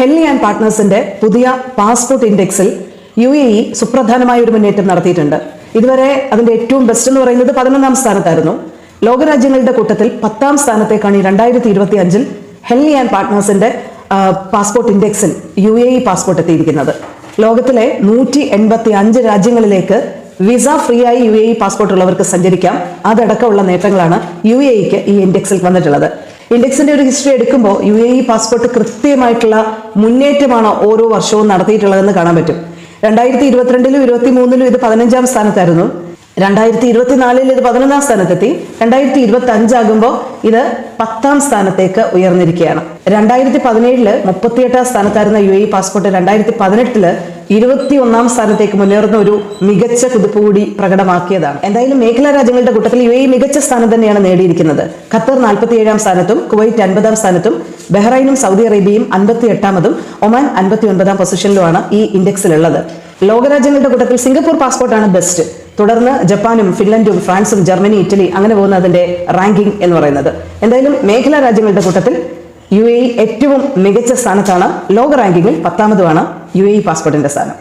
ഹെല്ലി and പാർട്ട്നേഴ്സിന്റെ പുതിയ passport ഇൻഡെക്സിൽ യു എ ഇ സുപ്രധാനമായ ഒരു മുന്നേറ്റം നടത്തിയിട്ടുണ്ട്. ഇതുവരെ അതിന്റെ ഏറ്റവും ബെസ്റ്റ് എന്ന് പറയുന്നത് പതിനൊന്നാം സ്ഥാനത്തായിരുന്നു. ലോകരാജ്യങ്ങളുടെ കൂട്ടത്തിൽ പത്താം സ്ഥാനത്തേക്കാണ് ഈ രണ്ടായിരത്തി ഇരുപത്തി അഞ്ചിൽ ഹെല്ലി ആൻഡ് പാർട്ട്നേഴ്സിന്റെ പാസ്പോർട്ട് ഇൻഡെക്സിൽ യു എ ഇ പാസ്പോർട്ട് എത്തിയിരിക്കുന്നത്. ലോകത്തിലെ നൂറ്റി എൺപത്തി അഞ്ച് രാജ്യങ്ങളിലേക്ക് വിസ ഫ്രീ ആയി യു എ ഇ പാസ്പോർട്ട് ഉള്ളവർക്ക് സഞ്ചരിക്കാം. അതടക്കമുള്ള നേട്ടങ്ങളാണ് യു എ ഇക്ക് ഈ ഇൻഡെക്സിൽ വന്നിട്ടുള്ളത്. ഇൻഡെക്സിന്റെ ഒരു ഹിസ്റ്ററി എടുക്കുമ്പോൾ യു എ ഇ പാസ്പോർട്ട് കൃത്യമായിട്ടുള്ള മുന്നേറ്റമാണ് ഓരോ വർഷവും നടത്തിയിട്ടുള്ളതെന്ന് കാണാൻ പറ്റും. രണ്ടായിരത്തി ഇരുപത്തിരണ്ടിലും ഇരുപത്തി മൂന്നിലും ഇത് പതിനഞ്ചാം സ്ഥാനത്തായിരുന്നു. രണ്ടായിരത്തി ഇരുപത്തിനാലിൽ ഇത് പതിനൊന്നാം സ്ഥാനത്തെത്തി. രണ്ടായിരത്തി ഇരുപത്തി അഞ്ചാകുമ്പോൾ ഇത് പത്താം സ്ഥാനത്തേക്ക് ഉയർന്നിരിക്കുകയാണ്. രണ്ടായിരത്തി പതിനേഴിൽ മുപ്പത്തിയെട്ടാം സ്ഥാനത്തായിരുന്ന യു എ പാസ്പോർട്ട് രണ്ടായിരത്തി പതിനെട്ടിൽ ഇരുപത്തി ഒന്നാം സ്ഥാനത്തേക്ക് മുന്നേറുന്ന ഒരു മികച്ച കുതിപ്പ് കൂടി പ്രകടമാക്കിയതാണ്. എന്തായാലും മേഖലാ രാജ്യങ്ങളുടെ കൂട്ടത്തിൽ യു എ മികച്ച സ്ഥാനം തന്നെയാണ് നേടിയിരിക്കുന്നത്. ഖത്തർ നാൽപ്പത്തി ഏഴാം സ്ഥാനത്തും കുവൈറ്റ് അൻപതാം സ്ഥാനത്തും ബഹ്റൈനും സൗദി അറേബ്യയും അൻപത്തി എട്ടാമതും ഒമാൻ അൻപത്തി ഒൻപതാം പൊസിഷനിലുമാണ് ഈ ഇൻഡെക്സിലുള്ളത്. ലോകരാജ്യങ്ങളുടെ കൂട്ടത്തിൽ സിംഗപ്പൂർ പാസ്പോർട്ടാണ് ബെസ്റ്റ്. തുടർന്ന് ജപ്പാനും ഫിൻലൻഡും ഫ്രാൻസും ജർമ്മനി ഇറ്റലി അങ്ങനെ പോകുന്ന അതിന്റെ റാങ്കിംഗ് എന്ന് പറയുന്നത്. എന്തായാലും മേഖലാ രാജ്യങ്ങളുടെ കൂട്ടത്തിൽ യു എ ഏറ്റവും മികച്ച സ്ഥാനത്താണ്. ലോക റാങ്കിങ്ങിൽ പത്താമതുമാണ് യു എ പാസ്പോർട്ടിന്റെ സ്ഥാനം.